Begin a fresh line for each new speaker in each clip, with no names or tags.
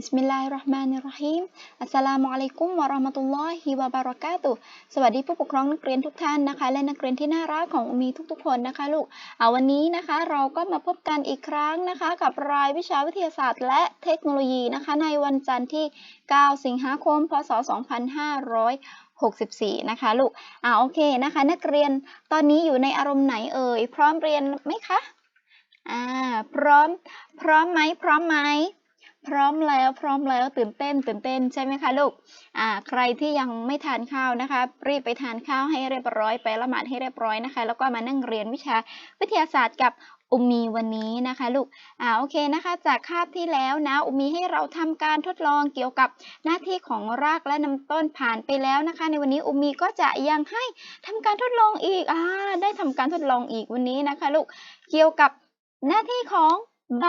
บิสมิลลาฮิรเราะห์มานิรเราะฮีมอัสสลามุอะลัยกุมวะเราะห์มะตุลลอฮิวะบะเระกาตุสวัสดีผู้ปกครองนักเรียนทุกท่านนะคะ และนักเรียนที่น่ารักของอุมีทุกๆคนนะคะลูกเอาวันนี้นะคะ เราก็มาพบกันอีกครั้งนะคะ กับรายวิชาวิทยาศาสตร์ และเทคโนโลยีนะคะ ในวันจันทร์ที่ 9 สิงหาคม พศ 2564 นะคะลูก อ่าโอเคนะคะ นักเรียนตอนนี้อยู่ในอารมณ์ไหนเอ่ย พร้อมเรียนไหมคะ อ่า พร้อม พร้อมไหม พร้อมไหม พร้อมแล้วพร้อมแล้วตื่นเต้น ตื่นเต้นใช่ไหมคะลูกอ่าใครที่ยังไม่ทานข้าวนะคะรีบไปทานข้าวให้เรียบร้อยไปละหมาดให้เรียบร้อยนะคะ แล้วก็มานั่งเรียนวิชาวิทยาศาสตร์กับอุมีวันนี้นะคะลูก อ่า โอเคนะคะ จากคาบที่แล้วนะ อุมีให้เราทำการทดลองเกี่ยวกับหน้าที่ของรากและน้ำต้นผ่านไปแล้วนะคะ ในวันนี้อุมีก็จะยังให้ทำการทดลองอีก อ่า ได้ทำการทดลองอีกวันนี้นะคะลูก เกี่ยวกับหน้าที่ของ ใบ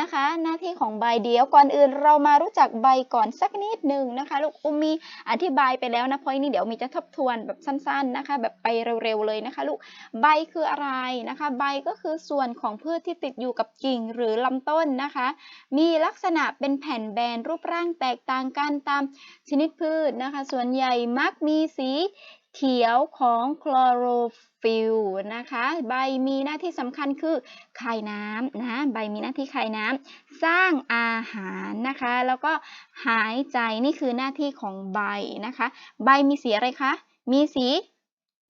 นะคะ หน้าที่ของใบเดียวก่อนอื่นเรามารู้จักใบก่อนสักนิดหนึ่งนะคะลูกอุมมีอธิบายไปแล้วนะเพราะนี้เดี๋ยวมีจะทบทวนแบบสั้น ๆนะคะ แบบไปเร็วๆเลยนะคะ ลูกใบคืออะไรนะคะ ใบก็คือส่วนของพืชที่ติดอยู่กับกิ่งหรือลำต้นนะคะ มีลักษณะเป็นแผ่นแบนรูปร่างแตกต่างกันตามชนิดพืชนะคะ ส่วนใหญ่มักมีสี เขียวของคลอโรฟิลนะคะ ใบมีหน้าที่สำคัญคือคายน้ำนะใบมีหน้าที่คายน้ำสร้างอาหารนะคะ แล้วก็หายใจนี่คือหน้าที่ของใบนะคะ ใบมีสีอะไรคะ มีสี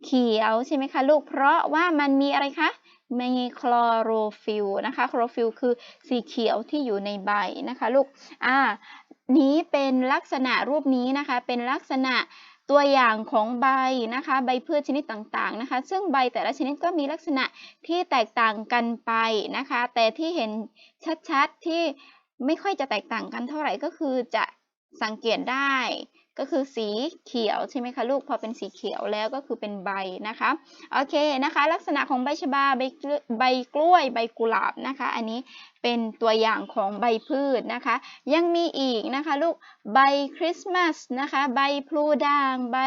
เขียวใช่ไหมคะลูกเพราะว่ามันมีอะไรคะมีคลอโรฟิลนะคะคลอโรฟิลคือสีเขียวที่อยู่ในใบนะคะลูกอ่านี้เป็นลักษณะรูปนี้นะคะเป็นลักษณะ ตัวอย่างของใบนะคะ ใบพืชชนิดต่างๆนะคะ ซึ่งใบแต่ละชนิดก็มีลักษณะที่แตกต่างกันไปนะคะ แต่ที่เห็นชัดๆที่ไม่ค่อยจะแตกต่างกันเท่าไหร่ก็คือจะสังเกตได้ ก็คือสีเขียวใช่ไหมคะลูกพอเป็นสีเขียวแล้วก็คือเป็นใบนะคะโอเคนะคะ ลักษณะของใบชบาใบใบกล้วย ใบกุหลาบนะคะ อันนี้เป็นตัวอย่างของใบพืชนะคะ ยังมีอีกนะคะลูกใบคริสต์มาสนะคะ ใบพลูด่างใบ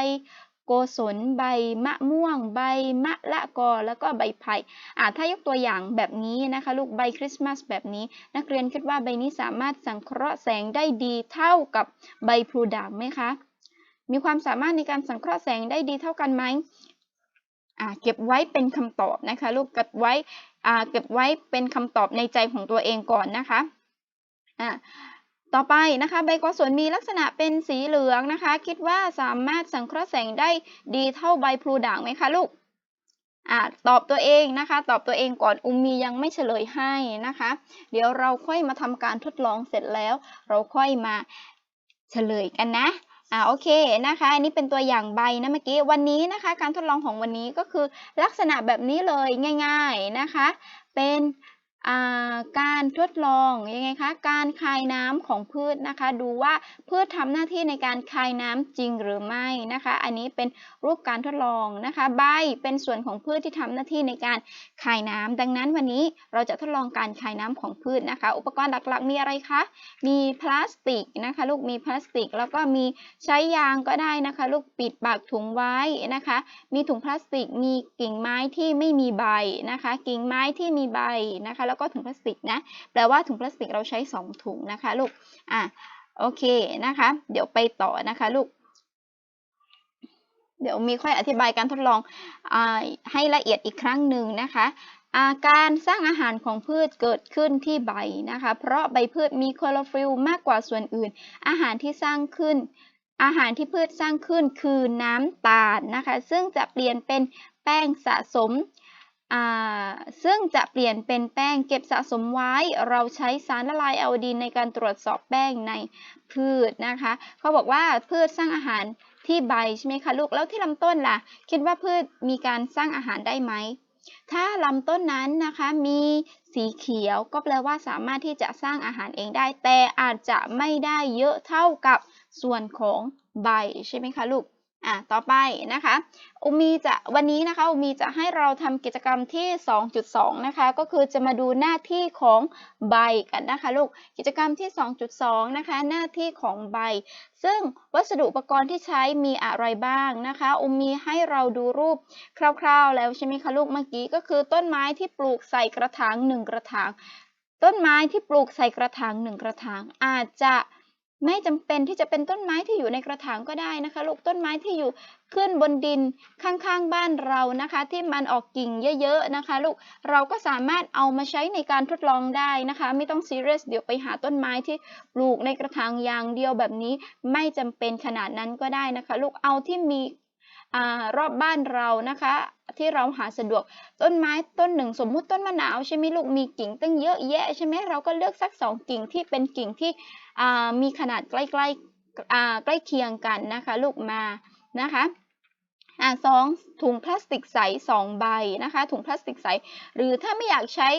โกศลใบมะม่วง ใบมะละกอ แล้วก็ใบไผ่อ่าถ้ายกตัวอย่างแบบนี้นะคะลูกใบคริสต์มาสแบบนี้ นักเรียนคิดว่าใบนี้สามารถสังเคราะห์แสงได้ดีเท่ากับใบพลูด่างไหมคะ มีความสามารถในการสังเคราะห์แสงได้ดีเท่ากันไหมเก็บไว้เป็นคำตอบนะคะลูกเก็บไว้เก็บไว้เป็นคำตอบในใจของตัวเองก่อนนะคะอ่า ต่อไปนะคะใบกอสวนมีลักษณะเป็นสีเหลืองนะคะ คิดว่าสามารถสังเคราะห์แสงได้ดีเท่าใบพลูด่างไหมคะลูกอ่าตอบตัวเองนะคะ ตอบตัวเองก่อนอุมมียังไม่เฉลยให้นะคะ เดี๋ยวเราค่อยมาทำการทดลองเสร็จแล้ว เราค่อยมาเฉลยกันนะอ่าโอเคนะคะอันนี้เป็นตัวอย่างใบนะเมื่อกี้วันนี้นะคะ การทดลองของวันนี้ก็คือลักษณะแบบนี้เลยง่าย ๆนะคะ เป็น การทดลองยังไงคะการคายน้ำของพืชนะคะ ดูว่าพืชทำหน้าที่ในการคายน้ำจริงหรือไม่นะคะ อันนี้เป็นรูปการทดลองนะคะ ใบเป็นส่วนของพืชที่ทำหน้าที่ในการคายน้ำดังนั้นวันนี้เราจะทดลองการคายน้ำของพืชนะคะ อุปกรณ์หลักๆมีอะไรคะ มีพลาสติกนะคะ ลูกมีพลาสติก แล้วก็มีใช้ยางก็ได้นะคะ ลูกปิดปากถุงไว้นะคะ มีถุงพลาสติกมีกิ่งไม้ที่ไม่มีใบนะคะ กิ่งไม้ที่มีใบนะคะแล้วก็ถุงพลาสติกนะ แปลว่าถุงพลาสติกเราใช้ 2 ถุงนะคะลูก อะ โอเคนะคะ เดี๋ยวไปต่อนะคะลูก เดี๋ยวมีค่อยอธิบายการทดลองอให้ละเอียดอีกครั้งหนึ่งนะคะาการสร้างอาหารของพืชเกิดขึ้นที่ใบนะคะ เพราะใบพืชมีคลอโรฟิลมากกว่าส่วนอื่น อาหารที่สร้างขึ้น อาหารที่พืชสร้างขึ้นคือน้ำตาลนะคะ ซึ่งจะเปลี่ยนเป็นแป้งสะสม ซึ่งจะเปลี่ยนเป็นแป้งเก็บสะสมไว้ เราใช้สารละลายไอโอดีนในการตรวจสอบแป้งในพืชนะคะเขาบอกว่าพืชสร้างอาหารที่ใบใช่ไหมคะลูกแล้วที่ลำต้นล่ะ คิดว่าพืชมีการสร้างอาหารได้ไหมถ้าลำต้นนั้นนะคะมีสีเขียวก็แปลว่าสามารถที่จะสร้างอาหารเองได้ แต่อาจจะไม่ได้เยอะเท่ากับส่วนของใบใช่ไหมคะลูก อะต่อไปนะคะอุมีจะวันนี้นะคะอุมีจะให้เราทำกิจกรรมที่ 2.2 นะคะ ก็คือจะมาดูหน้าที่ของใบกันนะคะลูกกิจกรรมที่ 2.2 นะคะ หน้าที่ของใบ ซึ่งวัสดุอุปกรณ์ที่ใช้มีอะไรบ้างนะคะอุมีให้เราดูรูปคร่าวๆ แล้วใช่ไหมคะลูกเมื่อกี้ก็คือต้นไม้ที่ปลูกใส่กระถางหนึ่งกระถาง ต้นไม้ที่ปลูกใส่กระถางหนึ่งกระถาง อาจจะ ไม่จำเป็นที่จะเป็นต้นไม้ที่อยู่ในกระถางก็ได้นะคะ ลูกต้นไม้ที่อยู่ขึ้นบนดินข้างๆบ้านเรานะคะ ที่มันออกกิ่งเยอะๆนะคะ ลูกเราก็สามารถเอามาใช้ในการทดลองได้นะคะ ไม่ต้องซีเรียสเดี๋ยวไปหาต้นไม้ที่ปลูกในกระถางอย่างเดียวแบบนี้ ไม่จำเป็นขนาดนั้นก็ได้นะคะ ลูกเอาที่มีอรอบบ้านเรานะคะ ที่เราหาสะดวกต้นไม้ต้นหนึ่ง สมมุติต้นมะนาวใช่ไหมลูกมีกิ่งตั้งเยอะแยะใช่ไหมเราก็เลือกสักสองกิ่งที่เป็นกิ่งที่ มีขนาดใกล้ๆอ่าใกล้เคียงกันนะคะลูกมานะคะอ่าสองถุงพลาสติกใสสองใบนะคะถุงพลาสติกใส หรือถ้าไม่อยากใช้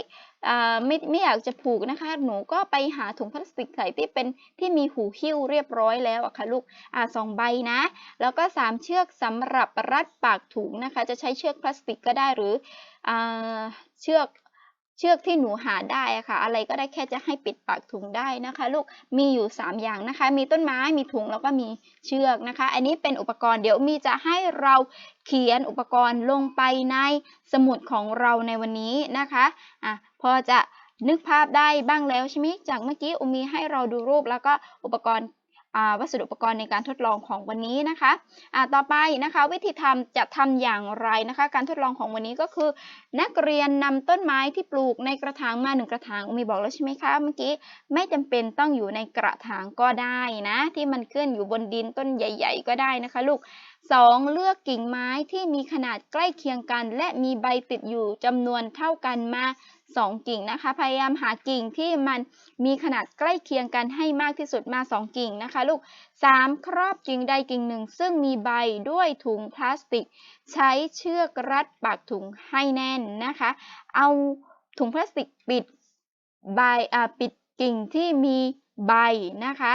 ไม่ไม่อยากจะผูกนะคะหนูก็ไปหาถุงพลาสติกใสที่เป็นที่มีหูหิ้วเรียบร้อยแล้วอะค่ะลูกอ่าสองใบนะ แล้วก็สามเชือกสำหรับรัดปากถุงนะคะ จะใช้เชือกพลาสติกก็ได้หรืออเชือก เชือกที่หนูหาได้อะค่ะ อะไรก็ได้แค่จะให้ปิดปากถุงได้นะคะ ลูกมีอยู่ 3 อย่างนะคะ มีต้นไม้มีถุงแล้วก็มีเชือกนะคะ อันนี้เป็นอุปกรณ์เดี๋ยวมีจะให้เราเขียนอุปกรณ์ลงไปในสมุดของเราในวันนี้นะคะอะพอจะนึกภาพได้บ้างแล้วใช่ไหมจากเมื่อกี้อุมีให้เราดูรูปแล้วก็อุปกรณ์ วัสดุอุปกรณ์ในการทดลองของวันนี้นะคะอ่าต่อไปนะคะวิธีทำจะทำอย่างไรนะคะ การทดลองของวันนี้ก็คือ นักเรียนนำต้นไม้ที่ปลูกในกระถางมาหนึ่งกระถางมีบอกแล้วใช่ไหมคะเมื่อกี้ไม่จำเป็นต้องอยู่ในกระถางก็ได้นะ ที่มันขึ้นอยู่บนดินต้นใหญ่ ๆ ก็ได้นะคะลูก 2. เลือกกิ่งไม้ที่มีขนาดใกล้เคียงกัน และมีใบติดอยู่จำนวนเท่ากันมา 2 กิ่งนะคะ พยายามหากิ่งที่มันมีขนาดใกล้เคียงกันให้มากที่สุดมา 2 กิ่งนะคะ ลูก 3. ครอบกิ่งใดกิ่งหนึ่ง ซึ่งมีใบด้วยถุงพลาสติก ใช้เชือกรัดปากถุงให้แน่นนะคะ เอาถุงพลาสติกปิดใบปิดกิ่งที่มีใบนะคะ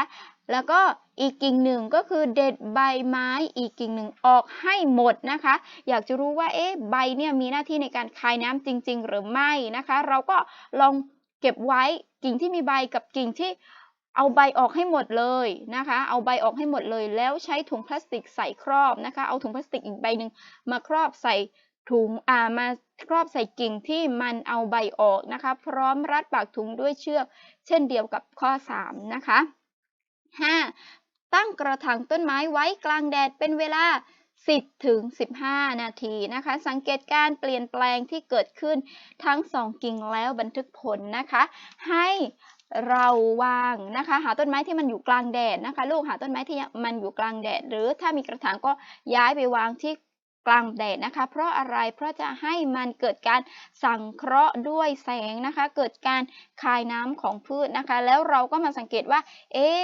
แล้วก็ อีกกิ่งหนึ่งก็คือเด็ดใบไม้อีกกิ่งหนึ่งออกให้หมดนะคะ อยากจะรู้ว่าเอ๊ะใบเนี่ยมีหน้าที่ในการคายน้ำจริง ๆ หรือไม่นะคะ เราก็ลองเก็บไว้กิ่งที่มีใบกับกิ่งที่เอาใบออกให้หมดเลยนะคะ เอาใบออกให้หมดเลย แล้วใช้ถุงพลาสติกใส่ครอบนะคะ เอาถุงพลาสติกอีกใบหนึ่งมาครอบใส่ถุงอ่ามาครอบใส่กิ่งที่มันเอาใบออกนะคะ พร้อมรัดปากถุงด้วยเชือก เช่นเดียวกับข้อ 3 นะคะ 5. ตั้งกระถางต้นไม้ไว้กลางแดดเป็นเวลา 10ถึง15 นาทีนะคะ สังเกตการเปลี่ยนแปลงที่เกิดขึ้นทั้ง 2 กิ่งแล้วบันทึกผลนะคะ ให้เราวางนะคะ หาต้นไม้ที่มันอยู่กลางแดดนะคะ ลูกหาต้นไม้ที่มันอยู่กลางแดด หรือถ้ามีกระถางก็ย้ายไปวางที่กลางแดดนะคะ เพราะอะไร เพราะจะให้มันเกิดการสังเคราะห์ด้วยแสงนะคะ เกิดการคายน้ำของพืชนะคะ แล้วเราก็มาสังเกตว่า เอ๊ะ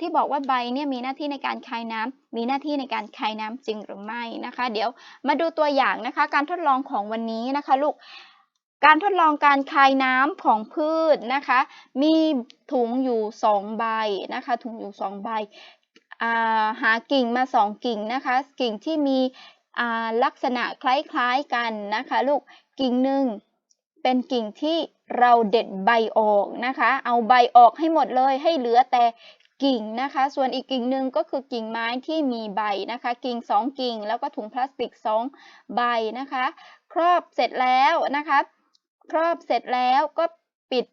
ที่บอกว่าใบเนี่ยมีหน้าที่ในการคายน้ำมีหน้าที่ในการคายน้ำจริงหรือไม่นะคะ เดี๋ยวมาดูตัวอย่างนะคะ การทดลองของวันนี้นะคะลูกการทดลองการคายน้ำของพืชนะคะ มีถุงอยู่สองใบนะคะ ถุงอยู่สองใบหากิ่งมาสองกิ่งนะคะ กิ่งที่มีลักษณะคล้ายๆกันนะคะลูกกิ่งหนึ่งเป็นกิ่งที่เราเด็ดใบออกนะคะ เอาใบออกให้หมดเลยให้เหลือแต่ กิ่งนะคะ ส่วนอีกกิ่งหนึ่งก็คือกิ่งไม้ที่มีใบนะคะ กิ่งสองกิ่ง แล้วก็ถุงพลาสติกสองใบนะคะ ครอบเสร็จแล้วนะคะ ครอบเสร็จแล้วก็ปิด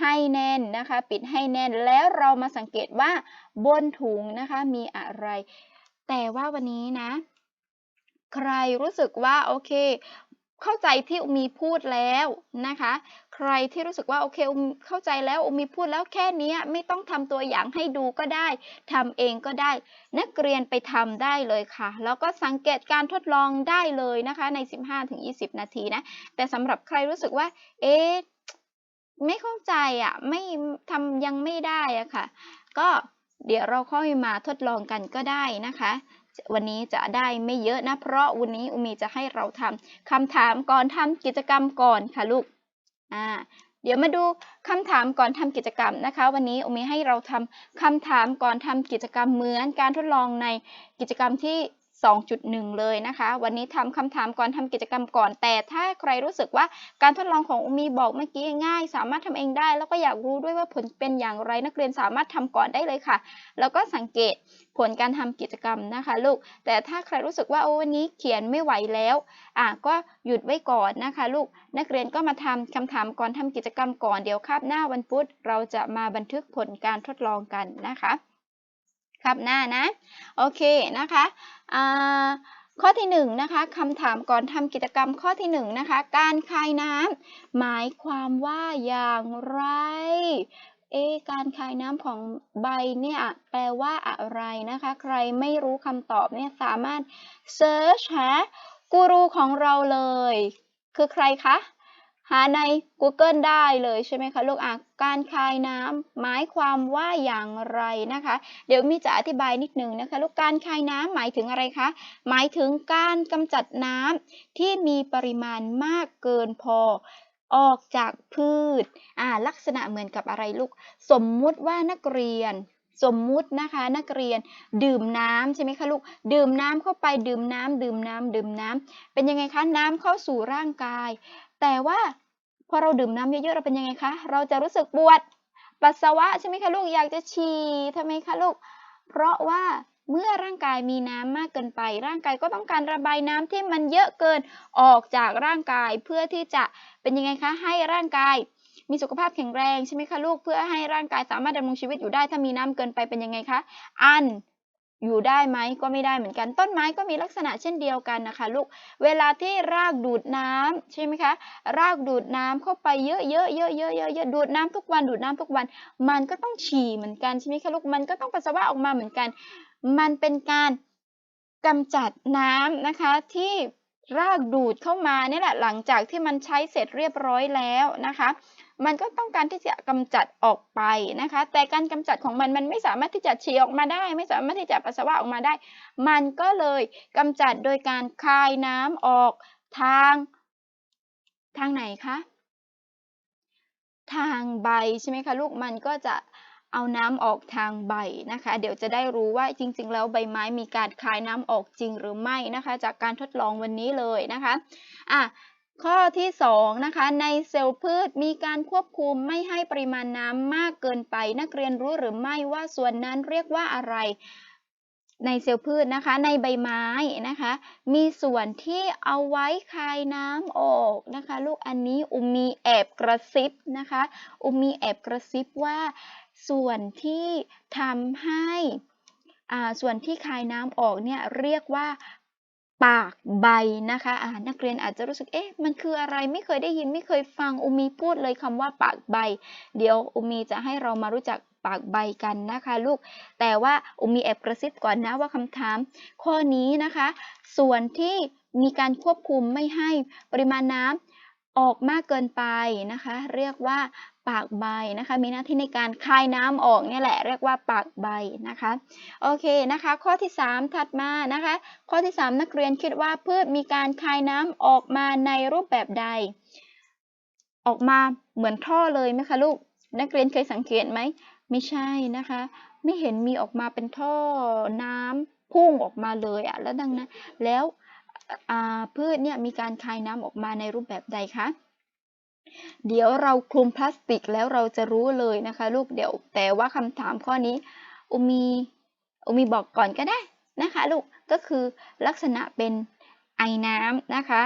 ให้แน่นนะคะ ปิดให้แน่นแล้วเรามาสังเกตว่าบนถุงนะคะมีอะไร แต่ว่าวันนี้นะ ใครรู้สึกว่าโอเค เข้าใจที่อุมีพูดแล้วนะคะ ใครที่รู้สึกว่าโอเคอมเข้าใจแล้วอุมีพูดแล้วแค่นี้ไม่ต้องทำตัวอย่างให้ดูก็ได้ทำเองก็ได้ นักเรียนไปทำได้เลยค่ะ แล้วก็สังเกตการทดลองได้เลยนะคะใน 15-20 นาทีนะ แต่สำหรับใครรู้สึกว่า เอ๊ะไม่เข้าใจอะไม่ทำยังไม่ได้อะค่ะ ก็เดี๋ยวเราค่อยมาทดลองกันก็ได้นะคะ วันนี้จะได้ไม่เยอะนะ เพราะวันนี้อุมีจะให้เราทำคำถามก่อนทำกิจกรรมก่อนค่ะลูกอ่าเดี๋ยวมาดูคำถามก่อนทำกิจกรรมนะคะ วันนี้อุมีให้เราทำคำถามก่อนทำกิจกรรมเหมือนการทดลองในกิจกรรมที่ 2.1 เลยนะคะ วันนี้ทำคำถามก่อนทำกิจกรรมก่อน แต่ถ้าใครรู้สึกว่าการทดลองของอุมีบอกเมื่อกี้ง่าย สามารถทำเองได้ แล้วก็อยากรู้ด้วยว่าผลเป็นอย่างไรนักเรียนสามารถทำก่อนได้เลยค่ะ แล้วก็สังเกตผลการทำกิจกรรมนะคะลูก แต่ถ้าใครรู้สึกว่าโอ้วันนี้เขียนไม่ไหวแล้วอะก็หยุดไว้ก่อนนะคะ ลูก นักเรียนก็มาทำคำถามก่อนทำกิจกรรมก่อน เดี๋ยวคาบหน้าวันพุธเราจะมาบันทึกผลการทดลองกันนะคะ คาบหน้านะ โอเคนะคะข้อที่หนึ่งนะคะคำถามก่อนทำกิจกรรมข้อที่หนึ่งนะคะการคายน้ำหมายความว่าอย่างไรเอะการคายน้ำของใบเนี่ยแปลว่าอะไรนะคะ ใครไม่รู้คำตอบเนี่ยสามารถเซิร์ชหากูรูของเราเลย คือใครคะ หาใน Google ได้เลยใช่ไหมคะลูกอะการคายน้ำหมายความว่าอย่างไรนะคะ เดี๋ยวมีจะอธิบายนิดนึงนะคะลูกการคายน้ำหมายถึงอะไรคะหมายถึงการกำจัดน้ำที่มีปริมาณมากเกินพอออกจากพืชอ่าลักษณะเหมือนกับอะไรลูก สมมุติว่านักเรียนสมมุตินะคะนักเรียนดื่มน้ำใช่ไหมคะลูกดื่มน้ำเข้าไปดื่มน้ำดื่มน้ำดื่มน้ำเป็นยังไงคะน้ำเข้าสู่ร่างกาย แต่ว่าพอเราดื่มน้ำเยอะๆเราเป็นยังไงคะ เราจะรู้สึกปวดปัสสาวะใช่ไหมคะลูก อยากจะฉี่ทำไมคะลูก เพราะว่าเมื่อร่างกายมีน้ำมากเกินไป ร่างกายก็ต้องการระบายน้ำที่มันเยอะเกินออกจากร่างกายเพื่อที่จะเป็นยังไงคะ ให้ร่างกาย มีสุขภาพแข็งแรงใช่ไหมคะลูก เพื่อให้ร่างกายสามารถดำรงชีวิตอยู่ได้ถ้ามีน้ำเกินไปเป็นยังไงคะ อัน อยู่ได้ไหมก็ไม่ได้เหมือนกัน ต้นไม้ก็มีลักษณะเช่นเดียวกันนะคะ ลูกเวลาที่รากดูดน้ำใช่ไหมคะ รากดูดน้ำเข้าไปเยอะๆเยอะๆเยอะๆเยอะๆดูดน้ำทุกวันดูดน้ำทุกวัน มันก็ต้องฉี่เหมือนกันใช่ไหมคะลูกมันก็ต้องปัสสาวะออกมาเหมือนกัน มันเป็นการกำจัดน้ำนะคะที่รากดูดเข้ามาเนี่ยแหละหลังจากที่มันใช้เสร็จเรียบร้อยแล้วนะคะ มันก็ต้องการที่จะกำจัดออกไปนะคะ แต่การกำจัดของมันมันไม่สามารถที่จะฉี่ออกมาได้ ไม่สามารถที่จะปัสสาวะออกมาได้ มันก็เลยกำจัดโดยการคายน้ำออกทางทางไหนคะ ทางใบใช่ไหมคะลูกมันก็จะเอาน้ำออกทางใบนะคะ เดี๋ยวจะได้รู้ว่าจริง ๆ แล้วใบไม้มีการคายน้ำออกจริงหรือไม่นะคะ จากการทดลองวันนี้เลยนะคะอะ ข้อที่2นะคะในเซลล์พืชมีการควบคุมไม่ให้ปริมาณน้ำมากเกินไป นักเรียนรู้หรือไม่ว่าส่วนนั้นเรียกว่าอะไรในเซลล์พืชนะคะ ในใบไม้นะคะ มีส่วนที่เอาไว้คายน้ำออกนะคะ ลูกอันนี้อุมมีแอบกระซิบนะคะ อุมมีแอบกระซิบว่าส่วนที่ทำให้อ่าส่วนที่คายน้ำออกเนี่ยเรียกว่า ปากใบนะคะอ่านักเรียนอาจจะรู้สึก เอ๊ะ มันคืออะไรไม่เคยได้ยินไม่เคยฟังอุมีพูดเลยคำว่าปากใบ เดี๋ยวอุมีจะให้เรามารู้จักปากใบกันนะคะลูก แต่ว่าอุมีแอบกระซิบก่อนนะว่าคำถาม ข้อนี้นะคะ ส่วนที่มีการควบคุมไม่ให้ปริมาณน้ำออกมากเกินไปนะคะ เรียกว่า ปากใบนะคะ มีหน้าที่ในการคายน้ำออกนี่แหละเรียกว่าปากใบนะคะโอเคนะคะ ข้อที่ 3 ถัดมานะคะ ข้อที่ 3 นักเรียนคิดว่าพืชมีการคายน้ำออกมาในรูปแบบใด ออกมาเหมือนท่อเลยไหมคะลูกนักเรียนเคยสังเกตไหมไม่ใช่นะคะ ไม่เห็นมีออกมาเป็นท่อน้ำพุ่งออกมาเลยอะแล้วดังนั้นแล้วพืชเนี่ยมีการคายน้ำออกมาในรูปแบบใดคะ เดี๋ยวเราคลุมพลาสติกแล้วเราจะรู้เลยนะคะ ลูกเดี๋ยว แต่ว่าคำถามข้อนี้อุมีอุมีบอกก่อนก็ได้นะคะ ลูกก็คือลักษณะเป็นไอน้ำนะคะ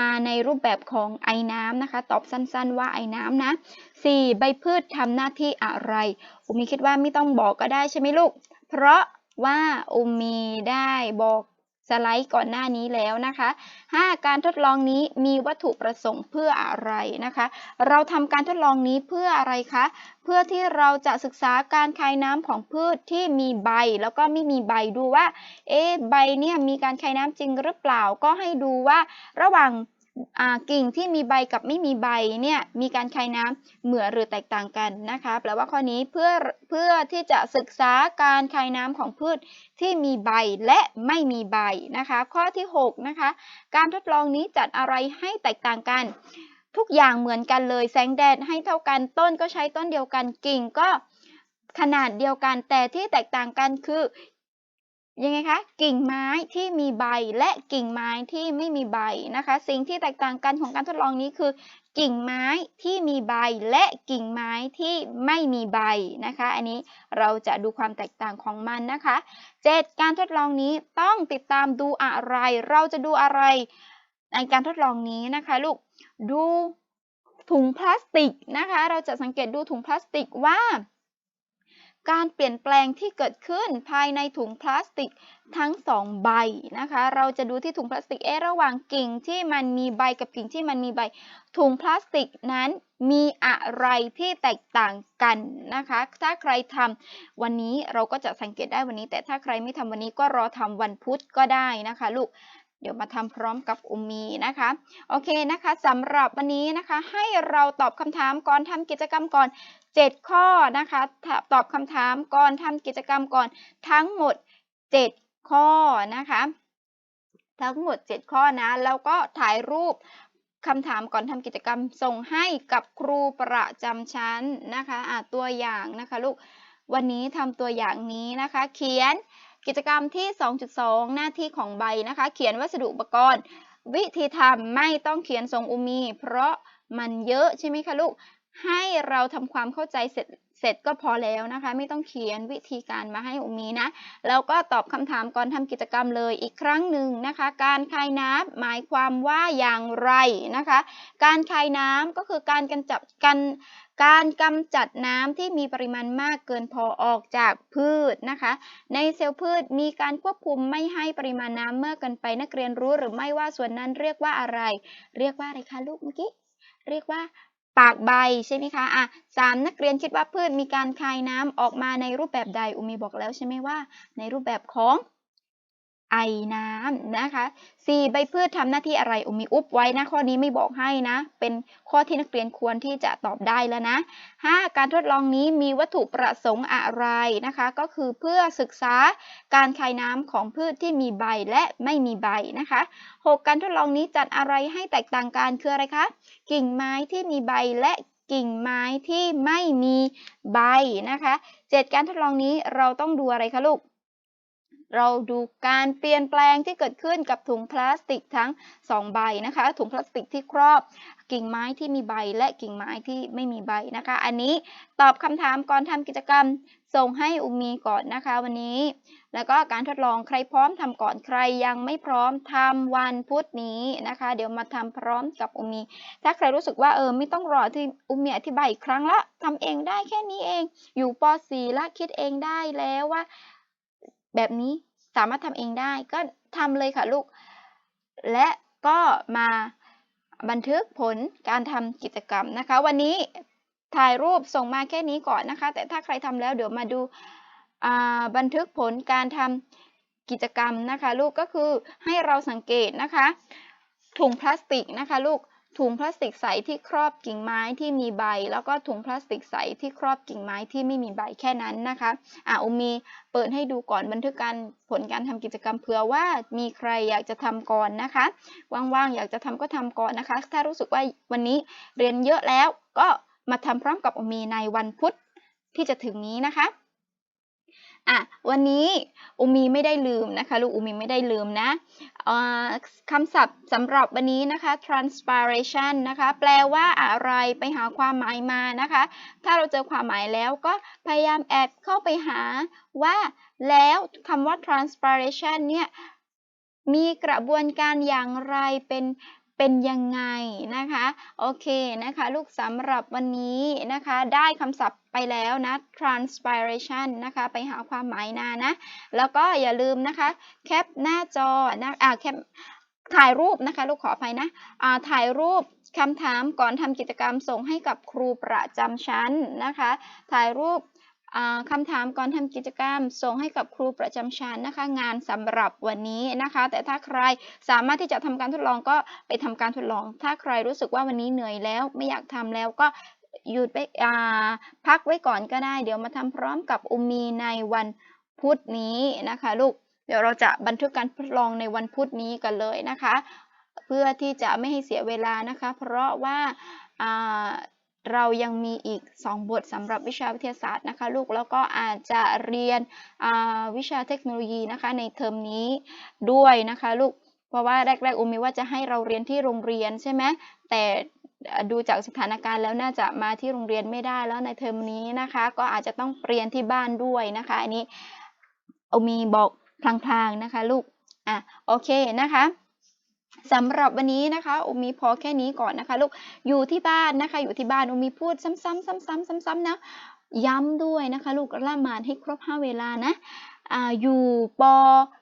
มาในรูปแบบของไอน้ำนะคะ ตอบสั้นๆว่าไอน้ำนะ 4. ใบพืชทำหน้าที่อะไรอุมีคิดว่าไม่ต้องบอกก็ได้ใช่ไหมลูก เพราะว่าอุมีได้บอก สไลด์ก่อนหน้านี้แล้วนะคะ 5. การทดลองนี้มีวัตถุประสงค์เพื่ออะไรนะคะ เราทำการทดลองนี้เพื่ออะไรคะ เพื่อที่เราจะศึกษาการคายน้ำของพืชที่มีใบแล้วก็ไม่มีใบดูว่า เอ๊ใบเนี่ยมีการคายน้ำจริงหรือเปล่า ก็ให้ดูว่าระหว่าง กิ่งที่มีใบกับไม่มีใบเนี่ยมีการคายน้ำเหมือนหรือแตกต่างกันนะคะแปลว่าข้อนี้เพื่อเพื่อที่จะศึกษาการคายน้ำของพืชที่มีใบและไม่มีใบนะคะ ข้อที่6นะคะการทดลองนี้จัดอะไรให้แตกต่างกัน ทุกอย่างเหมือนกันเลยแสงแดดให้เท่ากันต้นก็ใช้ต้นเดียวกันกิ่งก็ขนาดเดียวกันแต่ที่แตกต่างกันคือ ยังไงคะกิ่งไม้ที่มีใบและกิ่งไม้ที่ไม่มีใบนะคะ สิ่งที่แตกต่างกันของการทดลองนี้คือ กิ่งไม้ที่มีใบและกิ่งไม้ที่ไม่มีใบนะคะ อันนี้เราจะดูความแตกต่างของมันนะคะเจ็ดการทดลองนี้ต้องติดตามดูอะไร เราจะดูอะไรในการทดลองนี้นะคะลูกดูถุงพลาสติกนะคะ เราจะสังเกตดูถุงพลาสติกว่า การเปลี่ยนแปลงที่เกิดขึ้นภายในถุงพลาสติกทั้งสองใบนะคะ เราจะดูที่ถุงพลาสติกเอระหว่างกิ่งที่มันมีใบกับกิ่งที่มันมีใบ ถุงพลาสติกนั้นมีอะไรที่แตกต่างกันนะคะ ถ้าใครทำวันนี้เราก็จะสังเกตได้วันนี้ แต่ถ้าใครไม่ทำวันนี้ก็รอทำวันพุธก็ได้นะคะลูกเดี๋ยวมาทำพร้อมกับอุมมีนะคะ โอเคนะคะสำหรับวันนี้นะคะ ให้เราตอบคำถามก่อนทำกิจกรรมก่อน 7 ข้อนะคะตอบคำถามก่อนทำกิจกรรมก่อนทั้งหมด 7 ข้อนะคะ ทั้งหมด 7 ข้อนะ แล้วก็ถ่ายรูปคำถามก่อนทำกิจกรรมส่งให้กับครูประจำชั้นนะคะะตัวอย่างนะคะลูกวันนี้ทำตัวอย่างนี้นะคะ เขียนกิจกรรมที่ 2.2 หน้าที่ของใบนะคะ เขียนวัสดุอุปกรณ์ วิธีทำไม่ต้องเขียนทรงอุมี เพราะมันเยอะใช่ไหมคะลูก ให้เราทำความเข้าใจเสร็จเสร็จก็พอแล้วนะคะ ไม่ต้องเขียนวิธีการมาให้อุมีนะ แล้วก็ตอบคำถามก่อนทำกิจกรรมเลยอีกครั้งหนึ่งนะคะ การคายน้ำหมายความว่าอย่างไรนะคะ การคายน้ำก็คือการกันจับกันการกำจัดน้ำที่มีปริมาณมากเกินพอออกจากพืชนะคะ ในเซลล์พืชมีการควบคุมไม่ให้ปริมาณน้ำเมื่อกันไปนักเรียนรู้หรือไม่ว่าส่วนนั้นเรียกว่าอะไร เรียกว่าอะไรคะลูกเมื่อกี้เรียกว่า ปากใบใช่ไหมคะอะสามนักเรียนคิดว่าพืชมีการคายน้ำออกมาในรูปแบบใด อุมีบอกแล้วใช่ไหมว่า ในรูปแบบของ ไอน้ำนะคะสี่ใบพืชทำหน้าที่อะไรอุมีอุบไว้นะข้อนี้ไม่บอกให้นะ เป็นข้อที่นักเรียนควรที่จะตอบได้แล้วนะห้าการทดลองนี้มีวัตถุประสงค์อะไรนะคะ ก็คือเพื่อศึกษาการคายน้ำของพืชที่มีใบและไม่มีใบนะคะหกการทดลองนี้จัดอะไรให้แตกต่างกันคืออะไรคะ กิ่งไม้ที่มีใบและกิ่งไม้ที่ไม่มีใบนะคะเจ็ดการทดลองนี้เราต้องดูอะไรคะลูก เราดูการเปลี่ยนแปลงที่เกิดขึ้นกับถุงพลาสติกทั้ง 2 ใบนะคะ ถุงพลาสติกที่ครอบ กิ่งไม้ที่มีใบและกิ่งไม้ที่ไม่มีใบนะคะ อันนี้ตอบคำถามก่อนทำกิจกรรม ส่งให้อุมีก่อนนะคะวันนี้ แล้วก็การทดลองใครพร้อมทำก่อนใครยังไม่พร้อมทำวันพุธนี้นะคะ เดี๋ยวมาทำพร้อมกับอุมี ถ้าใครรู้สึกว่าเออไม่ต้องรอที่อุมีอธิบายอีกครั้งละทำเองได้แค่นี้เอง อยู่ป .4 ละคิดเองได้แล้วว่า แบบนี้สามารถทำเองได้ก็ทำเลยค่ะลูก และก็มาบันทึกผลการทำกิจกรรมนะคะ วันนี้ถ่ายรูปส่งมาแค่นี้ก่อนนะคะ แต่ถ้าใครทำแล้วเดี๋ยวมาดูบันทึกผลการทำกิจกรรมนะคะ ลูกก็คือให้เราสังเกตนะคะ ถุงพลาสติกนะคะ ลูก ถุงพลาสติกใสที่ครอบกิ่งไม้ที่มีใบ แล้วก็ถุงพลาสติกใสที่ครอบกิ่งไม้ที่ไม่มีใบแค่นั้นนะคะอ่าอุมีเปิดให้ดูก่อนบันทึกการผลการทำกิจกรรมเผื่อว่ามีใครอยากจะทำก่อนนะคะว่างๆอยากจะทำก็ทำก่อนนะคะ ถ้ารู้สึกว่าวันนี้เรียนเยอะแล้วก็มาทำพร้อมกับอุมีในวันพุธที่จะถึงนี้นะคะ อะวันนี้อุมีไม่ได้ลืมนะคะลูกอุมีไม่ได้ลืมนะคำศัพท์สำหรับวันนี้นะคะ transpiration นะคะ แปลว่าอะไรไปหาความหมายมานะคะ ถ้าเราเจอความหมายแล้วก็พยายามแอดเข้าไปหาว่าแล้วคำว่า transpiration เนี่ยมีกระบวนการอย่างไรเป็น เป็นยังไงนะคะ โอเคนะคะ ลูกสำหรับวันนี้นะคะ ได้คำศัพท์ไปแล้วนะ transpiration นะคะ ไปหาความหมายนานะ แล้วก็อย่าลืมนะคะ แคปหน้าจอนะอ่าแคปถ่ายรูปนะคะ ลูกขออภัยนะอ่าถ่ายรูปคำถามก่อนทำกิจกรรมส่งให้กับครูประจำชั้นนะคะ ถ่ายรูป คำถามก่อนทำกิจกรรม ส่งให้กับครูประจำชั้นนะคะ งานสำหรับวันนี้นะคะ แต่ถ้าใครสามารถที่จะทำการทดลองก็ไปทำการทดลอง ถ้าใครรู้สึกว่าวันนี้เหนื่อยแล้วไม่อยากทำแล้วก็หยุดไปพักไว้ก่อนก็ได้ เดี๋ยวมาทำพร้อมกับอุมีในวันพุธนี้นะคะ ลูกเดี๋ยวเราจะบันทึกการทดลองในวันพุธนี้กันเลยนะคะ เพื่อที่จะไม่ให้เสียเวลานะคะ เพราะว่า เรายังมีอีก 2 บทสำหรับวิชาวิทยาศาสตร์นะคะลูกแล้วก็อาจจะเรียนวิชาเทคโนโลยีนะคะในเทอมนี้ด้วยนะคะลูกเพราะว่าแรกๆอุมมีว่าจะให้เราเรียนที่โรงเรียนใช่ไหมแต่ดูจากสถานการณ์แล้วน่าจะมาที่โรงเรียนไม่ได้แล้วในเทอมนี้นะคะ ก็อาจจะต้องเรียนที่บ้านด้วยนะคะอันนี้อุมมีบอกพลางๆนะคะลูกอะโอเคนะคะ สำหรับวันนี้นะคะอุมีพอแค่นี้ก่อนนะคะลูกอยู่ที่บ้านนะคะ อยู่ที่บ้านอุมมีพูดซ้ำๆซ้ำๆซ้ำๆนะย้ำด้วยนะคะ ลูกละหมาดให้ครบห้าเวลานะอ่าอยู่ป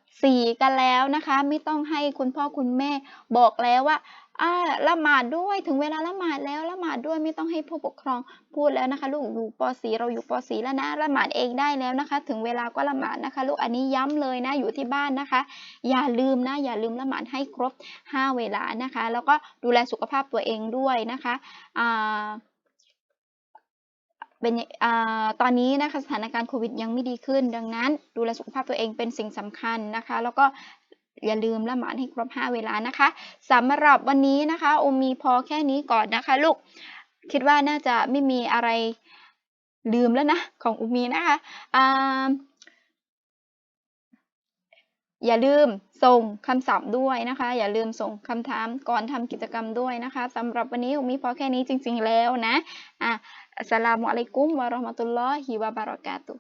4 กันแล้วนะคะ ไม่ต้องให้คุณพ่อคุณแม่บอกแล้วว่า อ่าละหมาดด้วยถึงเวลาละหมาดแล้วละหมาดด้วยไม่ต้องให้ผู้ปกครองพูดแล้วนะคะ ลูกอยู่ป .4 เราอยู่ป .4 แล้วนะละหมาดเองได้แล้วนะคะ ถึงเวลาก็ละหมาดนะคะ ลูกอันนี้ย้ำเลยนะอยู่ที่บ้านนะคะ อย่าลืมนะอย่าลืมละหมาดให้ครบ 5 เวลานะคะ แล้วก็ดูแลสุขภาพตัวเองด้วยนะคะอ่าเป็นอ่าตอนนี้นะคะสถานการณ์โควิดยังไม่ดีขึ้น ดังนั้นดูแลสุขภาพตัวเองเป็นสิ่งสำคัญนะคะ แล้วก็ อย่าลืมละหมาดให้ครบ 5 เวลานะคะสำหรับวันนี้นะคะโอมมีพอแค่นี้ก่อนนะคะลูก คิดว่าน่าจะไม่มีอะไรลืมแล้วนะ ของอุมีนะคะอ่าอย่าลืมส่งคำศัพท์ด้วยนะคะ อย่าลืมส่งคำถามก่อนทำกิจกรรมด้วยนะคะสำหรับวันนี้อุมีพอแค่นี้จริง ๆ แล้วนะอะสลามุอะลัยกุมวะราะห์มะตุลลอฮิวะบะเราะกาตุ